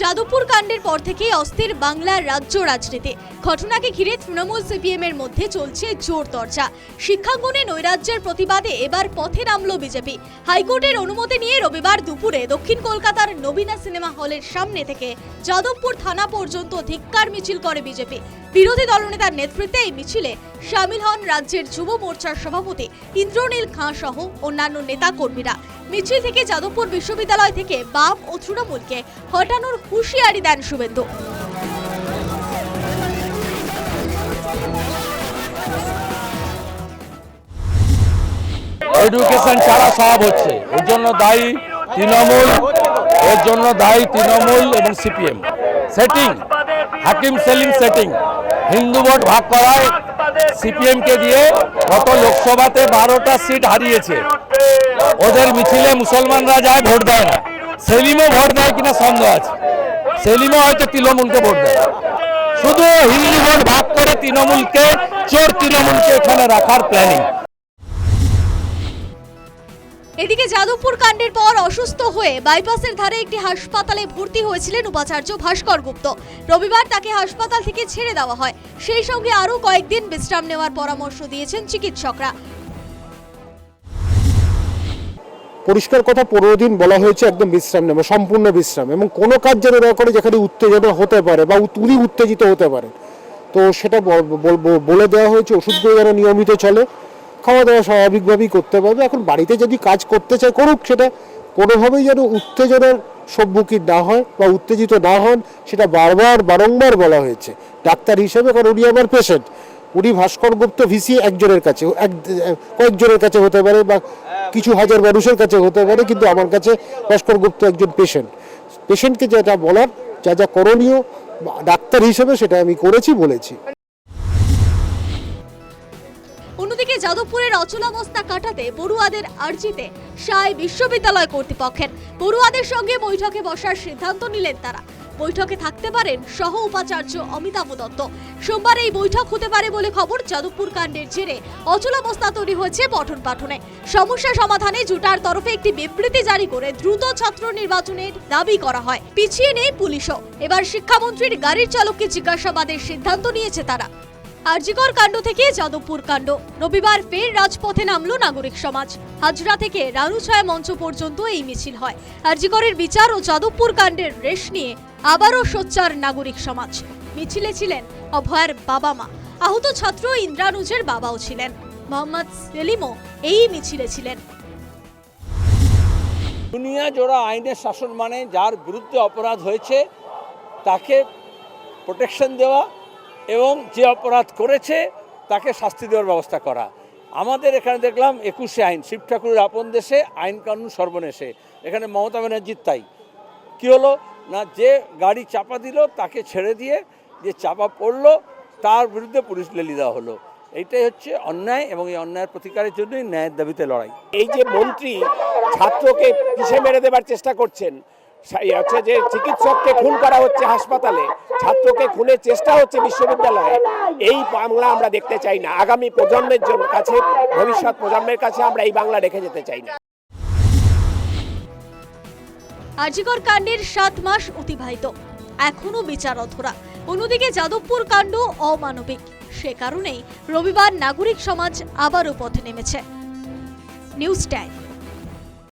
যাদবপুর কাণ্ডের পর থেকেই অস্থির বাংলার রাজ্য রাজনীতি। ঘটনাকে ঘিরে তৃণমূল সিপিএম এর মধ্যে চলছে জোর চর্চা শিক্ষাঙ্গনে নৈরাজ্যের প্রতিবাদে এবার পথে নামল বিজেপি। হাইকোর্টের অনুমতি নিয়ে রবিবার দুপুরে দক্ষিণ কলকাতার নবীনা সিনেমা হলের সামনে থেকে যাদবপুর থানা পর্যন্ত ধিক্কার মিছিল করে বিজেপি। বিরোধী দলনেতার নেতৃত্বে এই মিছিলে সামিল হন রাজ্যের যুব মোর্চার সভাপতি ইন্দ্রনীল খাঁ সহ অন্যান্য নেতা কর্মীরা মিছিল থেকে যাদবপুর বিশ্ববিদ্যালয় থেকে বাম ও তৃণমূলকে হটানোর হুঁশিয়ারি দেন শুভেন্দু। এডুকেশন ছাড়া সব হচ্ছে। এর জন্য দায়ী তৃণমূল, এর জন্য দায়ী তৃণমূল এবং সিপিএম। সেটিং হাকিম সেলিং সেটিং হিন্দু ভোট ভাগ করায় সিপিএম কে দিয়ে গত লোকসভাতে বারোটা সিট হারিয়েছে। ওদের মিছিলে মুসলমানরা যায়, ভোট দেয় না। সেলিমও ভোট দেয় কিনা সন্দেহ আছে। সেলিমও হয়তো তৃণমূলকে ভোট দেয়। শুধু হিন্দু ভোট ভাগ করে তৃণমূলকে, চোর তৃণমূলকে এখানে রাখার প্ল্যানিং এদিকে যাদবপুর কাণ্ডের পর অসুস্থ হয়ে বাইপাসের ধারে একটি হাসপাতালে ভর্তি হয়েছিলেন উপাচার্য ভাস্কর গুপ্ত। রবিবার তাকে হাসপাতাল থেকে ছেড়ে দেওয়া হয়। সেই সঙ্গে আরও কয়েকদিন বিশ্রাম নেওয়ার পরামর্শ দিয়েছেন চিকিৎসকরা। পরিষ্কার কথা, পনেরো দিন বলা হয়েছে একদম বিশ্রাম নেবে, সম্পূর্ণ বিশ্রাম। এবং কোনো কাজ যেন না করে যেখানে উত্তেজনা হতে পারে বা উনি উত্তেজিত হতে পারে তো সেটা বল- দেওয়া হয়েছে, ওষুধগুলো যেন নিয়মিত চলে। খাওয়া দাওয়া স্বাভাবিকভাবেই করতে পারবে। এখন বাড়িতে যদি কাজ করতে চায়, করুক সেটা। কোনোভাবেই যেন উত্তেজনার সম্মুখীন না হয় বা উত্তেজিত না হন, সেটা বারবার, বারংবার বলা হয়েছে। ডাক্তার হিসেবে, কারণ উনি আমার পেশেন্ট উনি ভাস্কর গুপ্ত ভিসি একজনের কাছে, এক, কয়েকজনের কাছে হতে পারে বা কিছু হাজার মানুষের কাছে হতে পারে, কিন্তু আমার কাছে ভাস্কর গুপ্ত একজন পেশেন্ট পেশেন্টকে যেটা বলার, যা যা করণীয়, ডাক্তার হিসেবে সেটা আমি করেছি, বলেছি। অন্যদিকে যাদবপুরের অচলাবস্থা কাটাতে পড়ুয়াদের আর্জিতে সায় বিশ্ববিদ্যালয় কর্তৃপক্ষের। পড়ুয়াদের সঙ্গে বৈঠকে বসার সিদ্ধান্ত নিলেন তারা। বৈঠকে থাকতে পারেন সহ উপাচার্য অমিতাভ দত্ত। সোমবার এই বৈঠক হতে পারে বলে খবর যাদবপুর কাণ্ডের জেরে। অচলাবস্থা তৈরি হয়েছে পঠন পাঠনে। সমস্যা সমাধানে জুটার তরফে একটি বিবৃতি জারি করে দ্রুত ছাত্র নির্বাচনের দাবি করা হয়। পিছিয়ে নেই পুলিশও। এবার শিক্ষামন্ত্রীর গাড়ির চালককে জিজ্ঞাসাবাদের সিদ্ধান্ত নিয়েছে তারা। আরজিকর কাণ্ড থেকে যাদবপুর কাণ্ড। রবিবার ফের রাজপথে নামল নাগরিক সমাজ। হাজরা থেকে রানুছায়া মঞ্চ পর্যন্ত এই মিছিল হয়। আরজিকরের বিচার ও যাদবপুর কাণ্ডের রেশ নিয়ে আবারও সোচ্চার নাগরিক সমাজ। মিছিলে ছিলেন অভয়ের বাবা মা। আহত ছাত্র ইন্দ্রানুজের বাবাও ছিলেন। মোহাম্মদ সেলিমও এই মিছিলে ছিলেন। দুনিয়া জোড়া আইনের শাসন মানে যার বিরুদ্ধে অপরাধ হয়েছে, তাকে প্রোটেকশন দেওয়া এবং যে অপরাধ করেছে, তাকে শাস্তি দেওয়ার ব্যবস্থা করা। আমাদের এখানে দেখলাম একুশে আইন শিব ঠাকুরের আপন দেশে আইন কানুন সর্বনেশে। এখানে মমতা ব্যানার্জির তাই। কী হলো? না, যে গাড়ি চাপা দিল, তাকে ছেড়ে দিয়ে যে চাপা পড়ল, তার বিরুদ্ধে পুলিশ লেলি দেওয়া হলো। এইটাই হচ্ছে অন্যায় এবং এই অন্যায়ের প্রতিকারের জন্যই ন্যায়ের দাবিতে লড়াই। এই যে মন্ত্রী ছাত্রকে পিষে মেরে দেবার চেষ্টা করছেন হচ্ছে যে চিকিৎসককে খুন করা হচ্ছে হাসপাতালে, ছাত্রকে খুনের চেষ্টা হচ্ছে বিশ্ববিদ্যালয়ে, এই বাংলা আমরা দেখতে চাই না। আগামী প্রজন্মের জন্য, কাছে, ভবিষ্যৎ প্রজন্মের কাছে আমরা এই বাংলা রেখে যেতে চাই না। আরজিকর কাণ্ডের সাত মাস অতিবাহিত। এখনও বিচার অধরা অন্যদিকে যাদবপুর কাণ্ড অমানবিক। সে কারণেই রবিবার নাগরিক সমাজ আবারও পথে নেমেছে। News time.